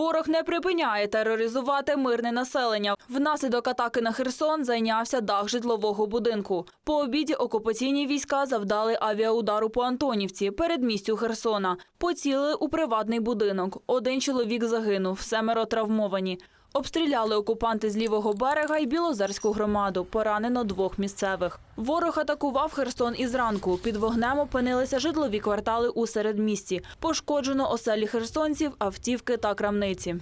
Ворог не припиняє тероризувати мирне населення. Внаслідок атаки на Херсон зайнявся дах житлового будинку. По обіді окупаційні війська завдали авіаудару по Антонівці, передмістю Херсона. Поцілили у приватний будинок. Один чоловік загинув, семеро травмовані. Обстріляли окупанти з лівого берега і Білозерську громаду. Поранено двох місцевих. Ворог атакував Херсон із ранку. Під вогнем опинилися житлові квартали у середмісті. Пошкоджено оселі херсонців, автівки та крамниці.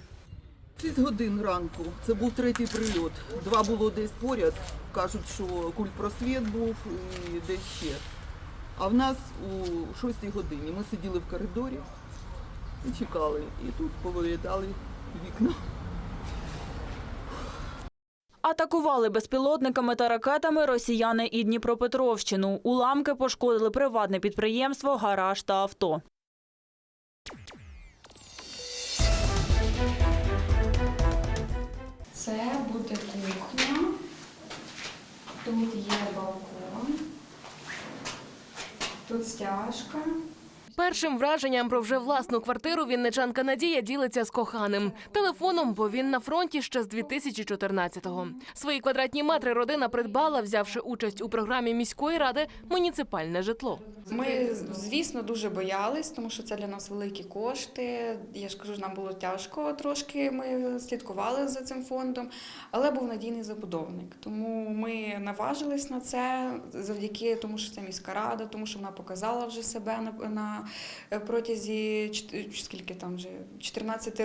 6 годин ранку. Це був третій прильот. Два було десь поряд. Кажуть, що культпросвіт був і десь ще. А в нас у 6 годині ми сиділи в коридорі і чекали. І тут повилітали вікна. Атакували безпілотниками та ракетами росіяни і Дніпропетровщину. Уламки пошкодили приватне підприємство, гараж та авто. Це буде кухня. Тут є балкон. Тут стяжка. Першим враженням про вже власну квартиру вінничанка Надія ділиться з коханим телефоном, бо він на фронті ще з 2014-го. Свої квадратні метри родина придбала, взявши участь у програмі міської ради муніципальне житло. Ми, звісно, дуже боялись, тому що це для нас великі кошти. Я ж кажу, нам було тяжко трошки. Ми слідкували за цим фондом, але був надійний забудовник. Тому ми наважились на це завдяки тому, що це міська рада, тому що вона показала вже себе на, протязі чт- скільки там вже 14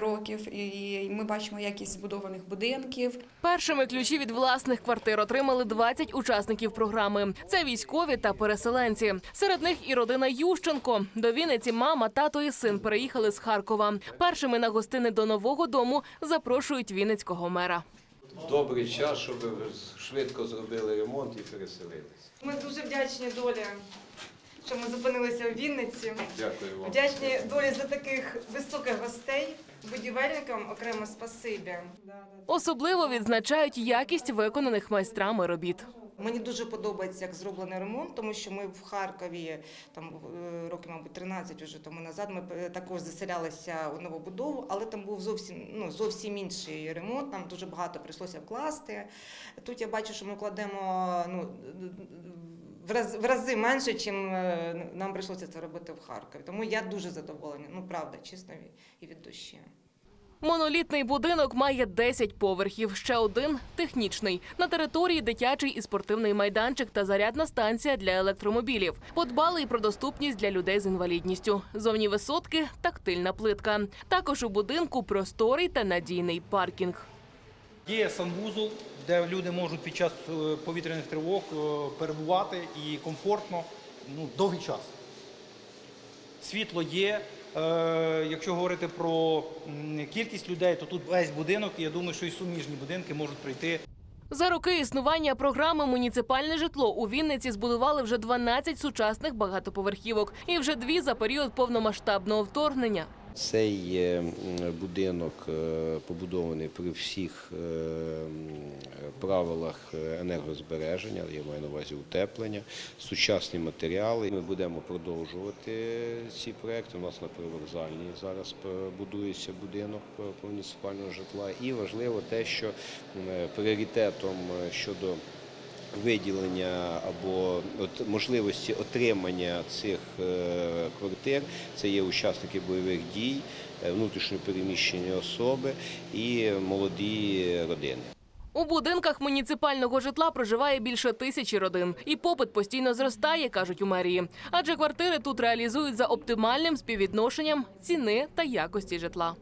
років. І ми бачимо якість збудованих будинків. Першими ключі від власних квартир отримали 20 учасників програми. Це військові та переселенці. Серед них і родина Ющенко. До Вінниці мама, тато і син переїхали з Харкова. Першими на гостини до нового дому запрошують вінницького мера. добрий час, щоб ви швидко зробили ремонт і переселилися. Ми дуже вдячні долі, що ми зупинилися у Вінниці. Дякую вам. Вдячні долі за таких високих гостей. Будівельникам окремо спасибі. Особливо відзначають якість виконаних майстрами робіт. Мені дуже подобається, як зроблений ремонт, тому що ми в Харкові там е, років, мабуть, 13 уже тому назад. Ми е, також заселялися у новобудову, але там був зовсім ну зовсім інший ремонт. Нам дуже багато прийшлося вкласти. Тут я бачу, що ми кладемо ну в раз в рази менше, ніж нам прийшлося це робити в Харкові. Тому я дуже задоволена. Ну правда, чесно і від душі. Монолітний будинок має 10 поверхів, ще один технічний. На території дитячий і спортивний майданчик та зарядна станція для електромобілів. Подбали і про доступність для людей з інвалідністю. Зовні висотки, тактильна плитка. Також у будинку просторий та надійний паркінг. Є санвузол, де люди можуть під час е, повітряних тривог е, перебувати і комфортно ну, довгий час. Світло є. Е, Якщо говорити про кількість людей, то тут весь будинок, і я думаю, що і суміжні будинки можуть прийти За роки існування програми Муніципальне житло у Вінниці збудували вже 12 сучасних багатоповерхівок і вже дві за період повномасштабного вторгнення. Цей е, будинок е, побудований при всіх е, правилах енергозбереження, я маю на увазі утеплення, сучасні матеріали. Ми будемо продовжувати ці проекти. У нас на привокзальній зараз будується будинок муніципального житла. І важливо те, що пріоритетом щодо виділення або от можливості отримання цих е, квартир. Це є учасники бойових дій, е, внутрішньопереміщені особи і молоді родини. У будинках муніципального житла проживає більше тисячі родин, і попит постійно зростає, кажуть у мерії. Адже квартири тут реалізують за оптимальним співвідношенням ціни та якості житла.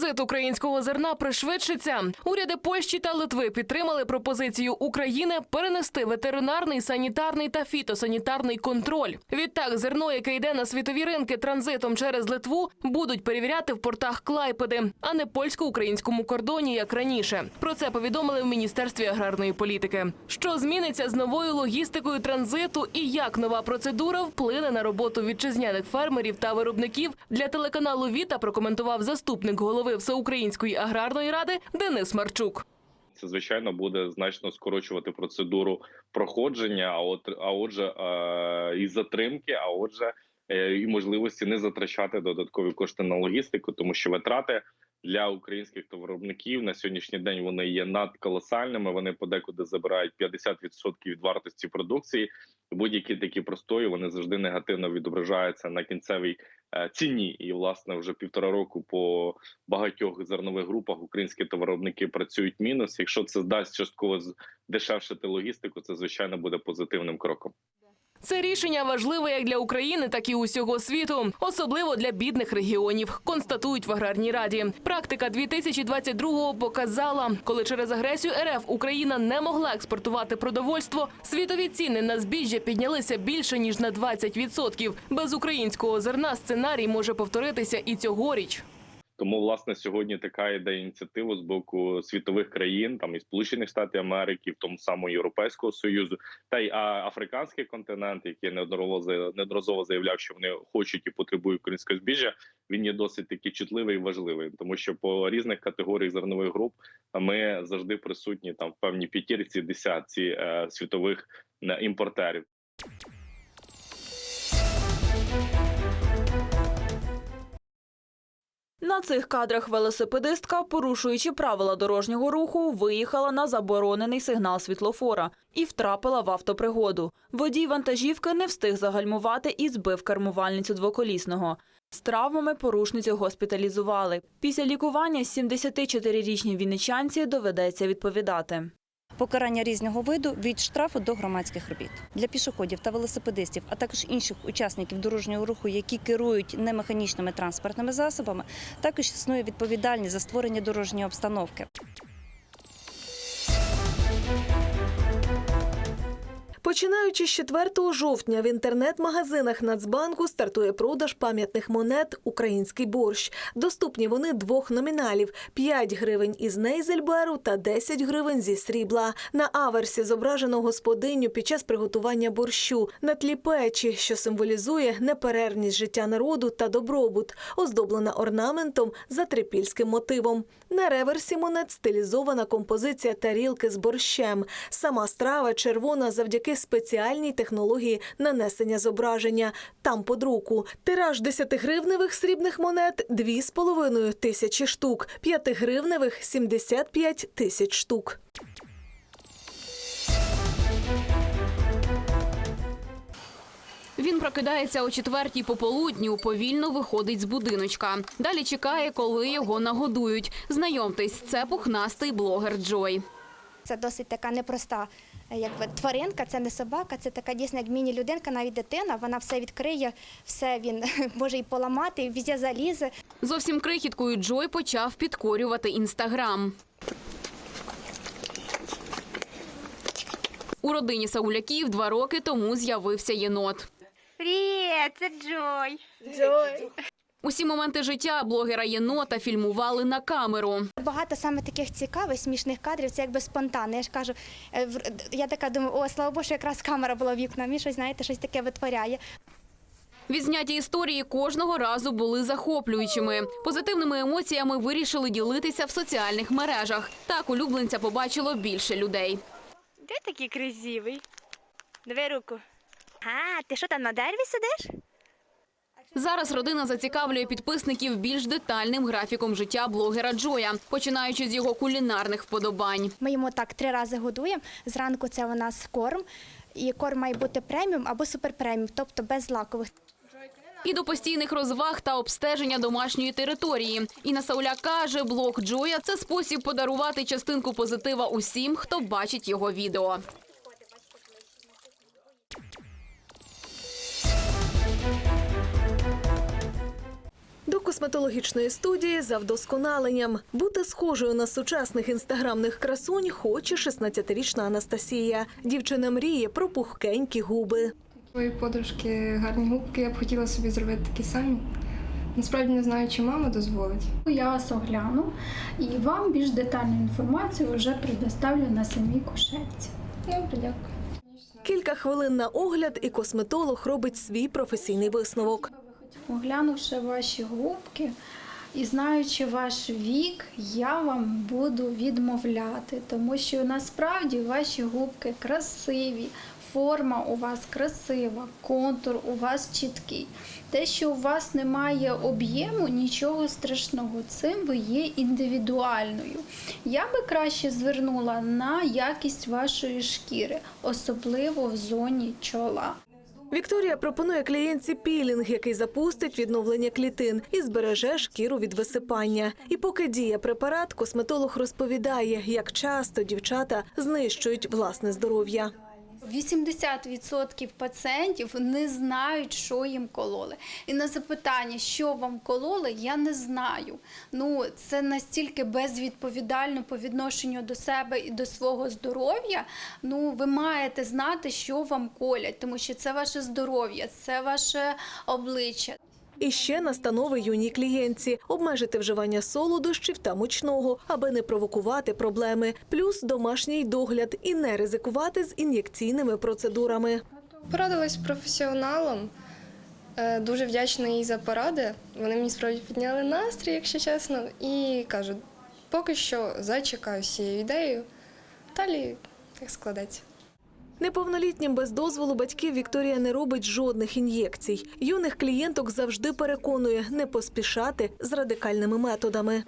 Транзит українського зерна пришвидшиться. Уряди Польщі та Литви підтримали пропозицію України перенести ветеринарний, санітарний та фітосанітарний контроль. Відтак, зерно, яке йде на світові ринки транзитом через Литву, будуть перевіряти в портах Клайпеди, а не польсько-українському кордоні, як раніше. Про це повідомили в міністерстві аграрної політики. Що зміниться з новою логістикою транзиту і як нова процедура вплине на роботу вітчизняних фермерів та виробників для телеканалу Віта прокоментував заступник голови Всеукраїнської аграрної ради Денис Марчук. Це звичайно буде значно скорочувати процедуру проходження, а от а отже, е, і затримки, а отже, е, і можливості не затрачати додаткові кошти на логістику, тому що витрати для українських товаровиробників на сьогоднішній день вони є надколосальними. Вони подекуди забирають 50% від вартості продукції. Будь-які такі простої вони завжди негативно відображаються на кінцевій е, ціні. І власне вже півтора року по багатьох зернових групах українські товаровники працюють мінус. Якщо це дасть частково з- дешевшити логістику, це звичайно буде позитивним кроком. Це рішення важливе як для України, так і усього світу, особливо для бідних регіонів. Констатують в аграрній раді. Практика 2022-го показала, коли через агресію РФ Україна не могла експортувати продовольство. Світові ціни на збіжжя піднялися більше ніж на 20%. Без українського зерна сценарій може повторитися і цьогоріч. Тому, власне, сьогодні така іде ініціатива з боку світових країн, там і Сполучених Штатів Америки, в тому самому Європейського союзу, та й африканський континент, який неодноразово заявляв, що вони хочуть і потребують українського збіжжя. Він є досить таки чутливий і важливий, тому що по різних категоріях зернових груп ми завжди присутні там в певній п'ятірці, десятці е, світових е, імпортерів. На цих кадрах велосипедистка, порушуючи правила дорожнього руху, виїхала на заборонений сигнал світлофора і втрапила в автопригоду. Водій вантажівки не встиг загальмувати і збив кермувальницю двоколісного. З травмами порушницю госпіталізували. Після лікування 74-річній вінничанці доведеться відповідати. Покарання різного виду від штрафу до громадських робіт для пішоходів та велосипедистів, а також інших учасників дорожнього руху, які керують немеханічними транспортними засобами. Також існує відповідальність за створення дорожньої обстановки. Починаючи з 4 жовтня в інтернет-магазинах Нацбанку стартує продаж пам'ятних монет Український борщ. Доступні вони двох номіналів: 5 гривень із Нейзельберу та 10 гривень зі срібла. На аверсі зображено господиню під час приготування борщу на тлі печі, що символізує неперервність життя народу та добробут, оздоблена орнаментом за трипільським мотивом. На реверсі монет стилізована композиція тарілки з борщем. Сама страва червона завдяки спеціальній технології нанесення зображення. Там под руку. Тираж 10-гривневих срібних монет 2,5 тисячі штук, 5-гривневих – 75 тисяч штук. Він прокидається о четвертій пополудню, повільно виходить з будиночка. Далі чекає, коли його нагодують. Знайомтесь, це пухнастий блогер Джой. Це досить така непроста якби, тваринка, це не собака, це така дійсно як міні-людинка, навіть дитина. Вона все відкриє, все він може і поламати, везде залізе. Зовсім крихіткою Джой почав підкорювати інстаграм. У родині Сауляків два роки тому з'явився єнот. Привіт, це Джой. Джой. Усі моменти життя блогера єнота фільмували на камеру. Багато саме таких цікавих, смішних кадрів, це якби спонтанно. Я ж кажу, е, в- я така думаю, о, слава Богу, що якраз камера була в вікнам, щось, знаєте, щось таке витворяє. Відзняті історії кожного разу були захоплюючими. Позитивними емоціями вирішили ділитися в соціальних мережах. Так улюбленця побачило більше людей. Ти такий красивий. Давай руку. А, ти що там на дереві сидиш? Зараз родина зацікавлює підписників більш детальним графіком життя блогера Джоя, починаючи з його кулінарних вподобань. Ми йому так три рази годуємо. Зранку це у нас корм, і корм має бути преміум або суперпреміум, тобто без злакових. І до постійних розваг та обстеження домашньої території. Інна Сауля каже, блог Джоя це спосіб подарувати частинку позитива усім, хто бачить його відео. Косметологічної студії за вдосконаленням. Бути схожою на сучасних інстаграмних красунь хоче 16-річна Анастасія. Дівчина мріє про пухкенькі губи. Твої подружки гарні губки, я б хотіла собі зробити такі самі. Насправді не знаю, чи мама дозволить. Я вас огляну і вам більш детальну інформацію вже предоставлю на самій кушетці. Добре, дякую. Кілька хвилин на огляд, і косметолог робить свій професійний висновок. Оглянувши ваші губки, І знаючи ваш вік, я вам буду відмовляти, тому що насправді ваші губки красиві, форма у вас красива, контур у вас чіткий. Те, що у вас немає об'єму, нічого страшного. Цим ви є індивідуальною. Я би краще звернула на якість вашої шкіри, особливо в зоні чола. Вікторія пропонує клієнтці пілінг, який запустить відновлення клітин і збереже шкіру від висипання. І поки діє препарат, косметолог розповідає, як часто дівчата знищують власне здоров'я. 80% пацієнтів не знають, що їм кололи. І на запитання, що вам кололи, я не знаю. Ну, це настільки безвідповідально по відношенню до себе і до свого здоров'я. Ну, ви маєте знати, що вам колять, тому що це ваше здоров'я, це ваше обличчя. І ще настанови юній клієнтці обмежити вживання солодощів та мучного, аби не провокувати проблеми, плюс домашній догляд і не ризикувати з ін'єкційними процедурами. Порадилась з професіоналом. Е, Дуже вдячна їй за поради. Вони мені справді підняли настрій, якщо чесно, і кажуть, поки що зачекаю з цією ідеєю. Далі як складеться. Неповнолітнім без дозволу батьків Вікторія не робить жодних ін'єкцій. Юних клієнток завжди переконує не поспішати з радикальними методами.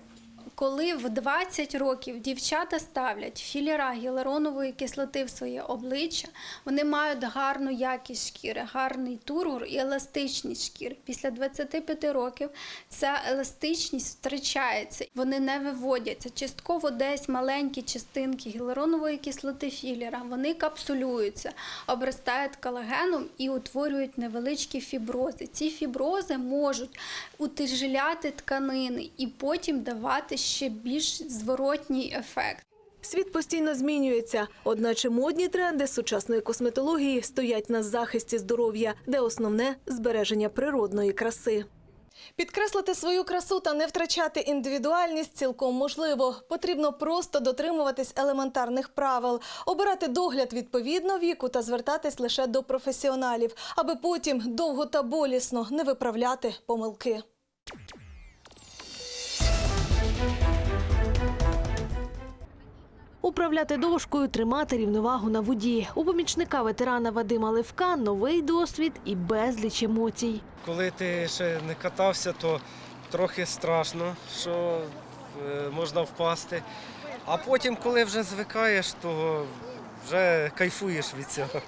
Коли в 20 років дівчата ставлять філера гіалуронової кислоти в своє обличчя, вони мають гарну якість шкіри, гарний тургор і еластичність шкіри. Після 25 років ця еластичність втрачається, вони не виводяться. Частково десь маленькі частинки гіалуронової кислоти філера, вони капсулюються, обростають колагеном і утворюють невеличкі фібрози. Ці фібрози можуть утяжеляти тканини і потім давати ще більш зворотній ефект. Світ постійно змінюється, одначе модні тренди сучасної косметології стоять на захисті здоров'я, де основне збереження природної краси. Підкреслити свою красу та не втрачати індивідуальність цілком можливо. Потрібно просто дотримуватись елементарних правил, обирати догляд відповідно віку та звертатись лише до професіоналів, аби потім довго та болісно не виправляти помилки. Управляти дошкою, тримати рівновагу на воді. У помічника ветерана Вадима Левка новий досвід і безліч емоцій. Коли ти ще не катався, то трохи страшно, що е, можна впасти. А потім, коли вже звикаєш, то вже кайфуєш від цього.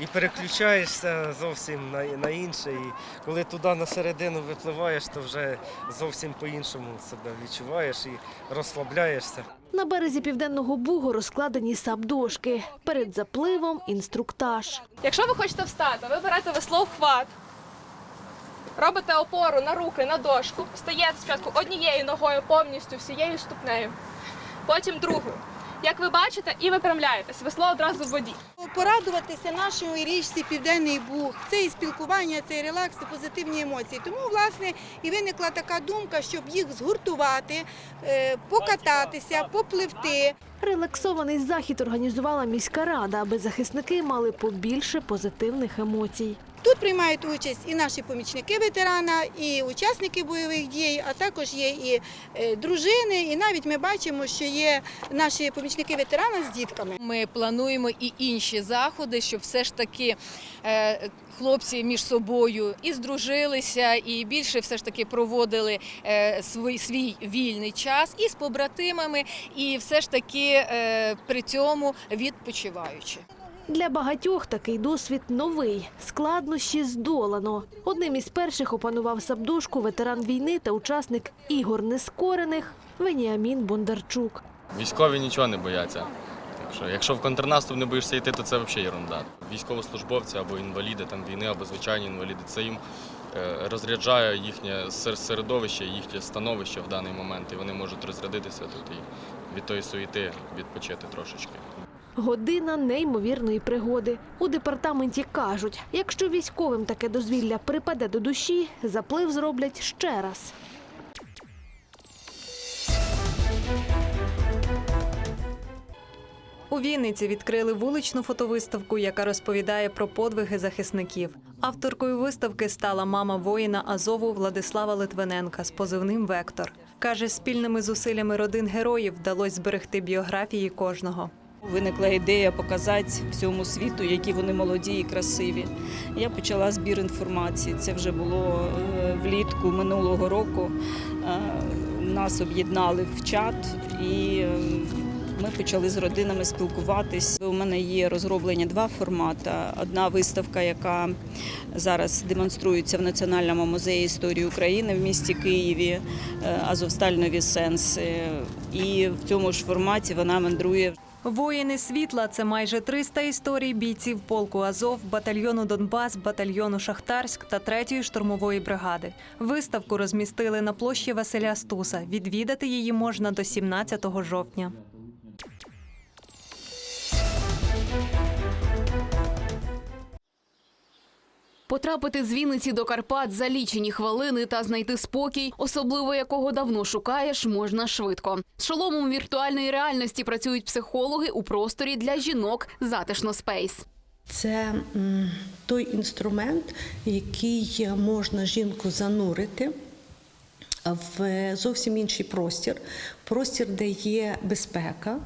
І переключаєшся зовсім на, на інше. І коли туди на середину випливаєш, то вже зовсім по-іншому себе відчуваєш і розслабляєшся. На березі південного бугу розкладені саб-дошки. Перед запливом інструктаж. Якщо ви хочете встати, ви берете весло в хват, робите опору на руки, на дошку, стаєте спочатку однією ногою повністю всією ступнею, потім другою. Як ви бачите, і випрямляєтесь, весло одразу в воді. Порадуватися нашої річці Південний Буг. Це і спілкування, це і релакс, це позитивні емоції. Тому, власне, і виникла така думка, щоб їх згуртувати, е, покататися, попливти. Релаксований захід організувала міська рада, аби захисники мали побільше позитивних емоцій. Тут приймають участь і наші помічники ветерана, і учасники бойових дій, а також є і е, дружини. І навіть ми бачимо, що є наші помічники ветерана з дітками. Ми плануємо і інші заходи, щоб все ж таки е, хлопці між собою і здружилися, і більше все ж таки проводили е, свій, свій вільний час і з побратимами, і все ж таки при цьому відпочиваючи. Для багатьох такий досвід новий, складнощі здолано. Одним із перших опанував сабдошку ветеран війни та учасник ігор нескорених Веніамін Бондарчук. Військові нічого не бояться. Що, якщо в контрнаступ не боїшся йти, то це взагалі ерунда. Військовослужбовці або інваліди там війни, або звичайні інваліди, це їм е, розряджає їхнє сер- середовище, їхнє становище в даний момент, і вони можуть розрядитися тут і від тої суєти відпочити трошечки. Година неймовірної пригоди. У департаменті кажуть, якщо військовим таке дозвілля припаде до душі, заплив зроблять ще раз. У Вінниці відкрили вуличну фотовиставку, яка розповідає про подвиги захисників. Авторкою виставки стала мама воїна Азову Владислава Литвиненка з позивним Вектор. Каже, спільними зусиллями родин героїв вдалося зберегти біографії кожного. Виникла ідея показати всьому світу, які вони молоді і красиві. Я почала збір інформації. Це вже було е, влітку минулого року. Е, Нас об'єднали в чат і е, ми почали з родинами спілкуватись. У мене є розроблені два формати. Одна виставка, яка зараз демонструється в Національному музеї історії України в місті Києві, е, Азовсталь Нові Сенси. І в цьому ж форматі вона мандрує Воїни світла це майже 300 історій бійців полку Азов, батальйону Донбас, батальйону Шахтарськ та 3-ї штурмової бригади. Виставку розмістили на площі Василя Стуса. Відвідати її можна до 17 жовтня. Потрапити з Вінниці до Карпат за лічені хвилини та знайти спокій, особливо якого давно шукаєш, можна швидко. З шоломом віртуальної реальності працюють психологи у просторі для жінок затишно спейс. Це той інструмент, який можна жінку занурити в зовсім інший простір, простір, де є безпека,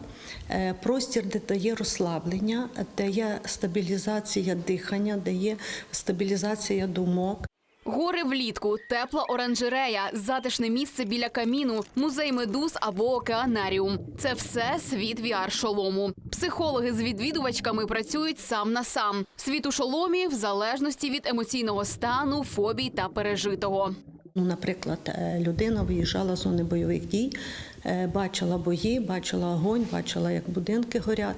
е, простір, де дає розслаблення, де є стабілізація дихання, де є стабілізація думок. Гори влітку, тепла оранжерея, затишне місце біля каміну, музей медуз або океанаріум. Це все світ VR-шолому. Психологи з відвідувачками працюють сам на сам. Світ у шоломі в залежності від емоційного стану, фобій та пережитого. Ну, наприклад, е, людина виїжджала з зони бойових дій, е, бачила бої, бачила огонь, бачила, як будинки горять.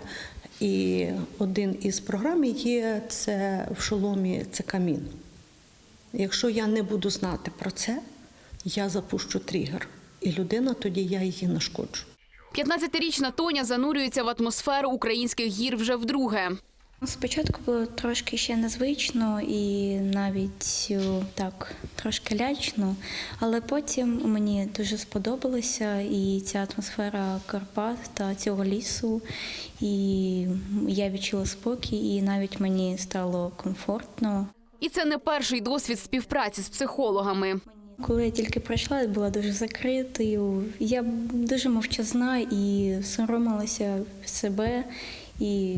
І один із програм є це в шоломі це камін. Якщо я не буду знати про це, я запущу тригер. І людина тоді я її нашкоджу. 15-річна Тоня занурюється в атмосферу українських гір вже вдруге. Спочатку було трошки ще незвично і навіть так трошки лячно, але потім мені дуже сподобалося і ця атмосфера Карпат та цього лісу, і я відчула спокій, і навіть мені стало комфортно. І це не перший досвід співпраці з психологами. Коли я тільки прийшла, я була дуже закритою. Я дуже мовчазна і соромилася себе і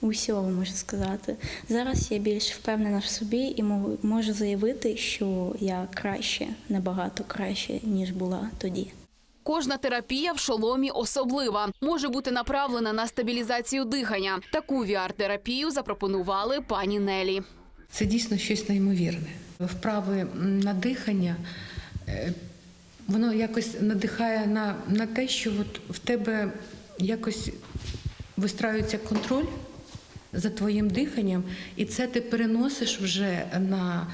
усього можу сказати. Зараз я більш впевнена в собі і мо- можу заявити, що я краще, набагато краще, ніж була тоді. Кожна терапія в шоломі особлива, може бути направлена на стабілізацію дихання. Таку VR-терапію запропонували пані Нелі. Це дійсно щось неймовірне. Вправи на дихання, е, воно якось надихає на, на те, що от в тебе якось вистраюється контроль за твоїм диханням, і це ти переносиш вже на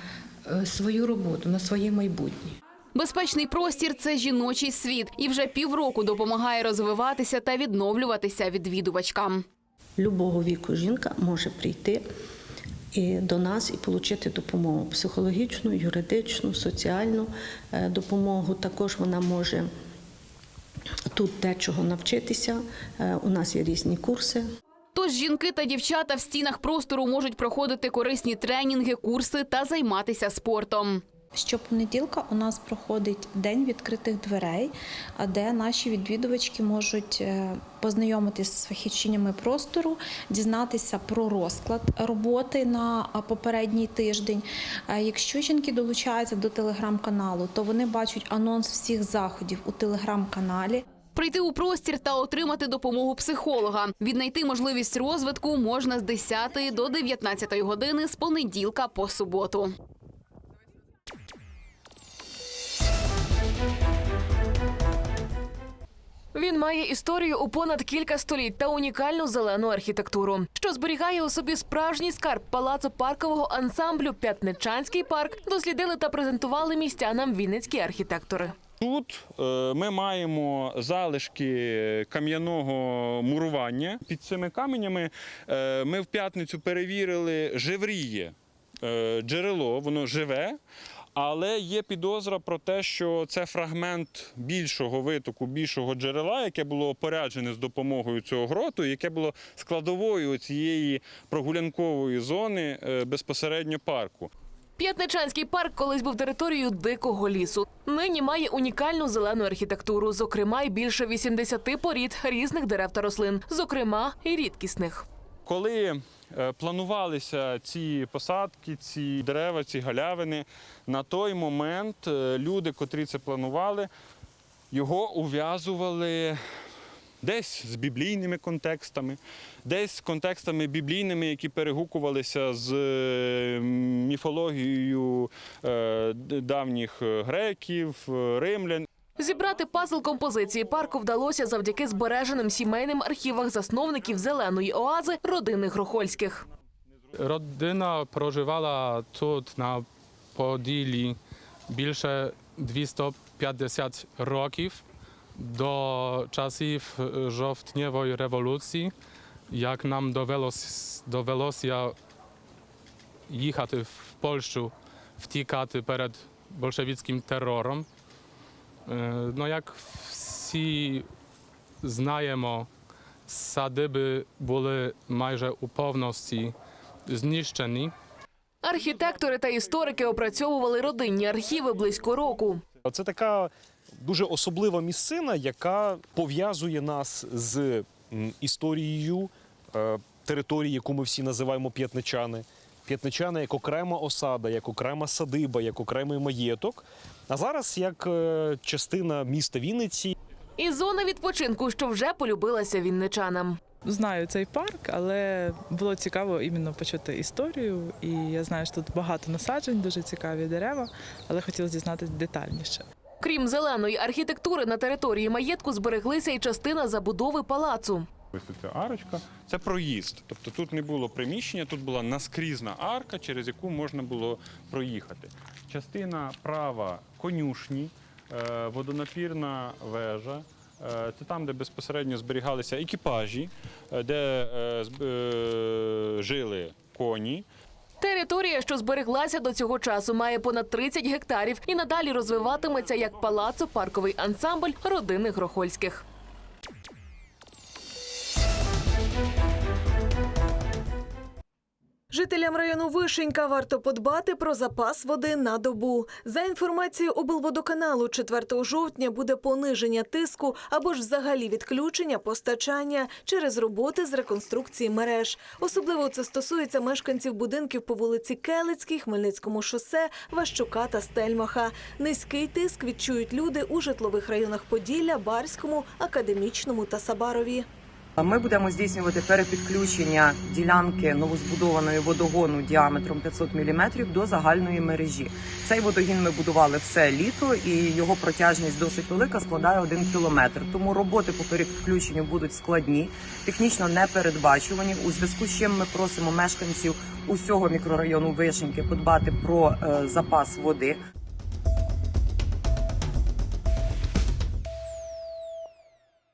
е, свою роботу, на своє майбутнє. Безпечний простір це жіночий світ, і вже півроку допомагає розвиватися та відновлюватися відвідувачкам. Любого віку жінка може прийти і до нас і отримати допомогу психологічну, юридичну, соціальну е, допомогу. Також вона може тут дечого навчитися. Е, У нас є різні курси. Тож жінки та дівчата в стінах простору можуть проходити корисні тренінги, курси та займатися спортом. Щопонеділка у нас проходить день відкритих дверей, де наші відвідувачки можуть е, познайомитися з фахівчинями простору, дізнатися про розклад роботи на попередній тиждень. Е, Якщо жінки долучаються до телеграм-каналу, то вони бачать анонс всіх заходів у телеграм-каналі. Прийти у простір та отримати допомогу психолога. Віднайти можливість розвитку можна з 10 до 19 години з понеділка по суботу. Він має історію у понад кілька століть та унікальну зелену архітектуру, що зберігає у собі справжній скарб палацу паркового ансамблю П'ятничанський парк. Дослідили та презентували містянам вінницькі архітектори. Тут е, ми маємо залишки кам'яного мурування. Під цими каменями е, ми в п'ятницю перевірили живріє е, джерело, воно живе. Але є підозра про те, що це фрагмент більшого витоку, більшого джерела, яке було опоряджене з допомогою цього гроту, яке було складовою цієї прогулянкової зони безпосередньо парку. П'ятничанський парк колись був територією дикого лісу. Нині має унікальну зелену архітектуру, зокрема й більше 80 порід різних дерев та рослин, зокрема і рідкісних. Коли е, планувалися ці посадки, ці дерева, ці галявини, на той момент е, люди, котрі це планували, його ув'язували десь з біблійними контекстами, десь з контекстами біблійними, які перегукувалися з е, міфологією е, давніх е, греків, римлян. Зібрати пазл композиції парку вдалося завдяки збереженим сімейним архівах засновників зеленої оази родини Грохольських. Родина проживала тут на Поділі більше 250 років до часів жовтневої революції, як нам довелося їхати в Польщу, втікати перед большевицьким терором. Е, Ну, як всі знаємо, садиби були майже у повності знищені. Архітектори та історики опрацьовували родинні архіви близько року. Це така дуже особлива місцина, яка пов'язує нас з історією е, території, яку ми всі називаємо п'ятничани. П'ятничани як окрема осада, як окрема садиба, як окремий маєток. А зараз як е, частина міста Вінниці. І зона відпочинку, що вже полюбилася вінничанам. Знаю цей парк, але було цікаво іменно почути історію. І я знаю, що тут багато насаджень, дуже цікаві дерева, але хотілося дізнатися детальніше. Крім зеленої архітектури, на території маєтку збереглися і частина забудови палацу. Ось арочка. Це проїзд. Тобто тут не було приміщення, тут була наскрізна арка, через яку можна було проїхати. Частина права конюшні, е, водонапірна вежа. Е, Це там, де безпосередньо зберігалися екіпажі, е, де жили коні. Територія, що збереглася до цього часу, має понад 30 гектарів і надалі розвиватиметься як палацо-парковий ансамбль родини Грохольських. Жителям району Вишенька варто подбати про запас води на добу. За інформацією облводоканалу, 4 жовтня буде пониження тиску або ж взагалі відключення постачання через роботи з реконструкції мереж. Особливо це стосується мешканців будинків по вулиці Келицькій, Хмельницькому шосе, Ващука та Стельмаха. Низький тиск відчують люди у житлових районах Поділля, Барському, Академічному та Сабарові. Ми будемо здійснювати перепідключення ділянки новозбудованої водогону діаметром 500 мм до загальної мережі. Цей водогін ми будували все літо, і його протяжність досить велика, складає 1 кілометр. Тому роботи по перепідключенню будуть складні, технічно непередбачувані. У зв'язку з чим ми просимо мешканців усього мікрорайону Вишеньки подбати про е, запас води.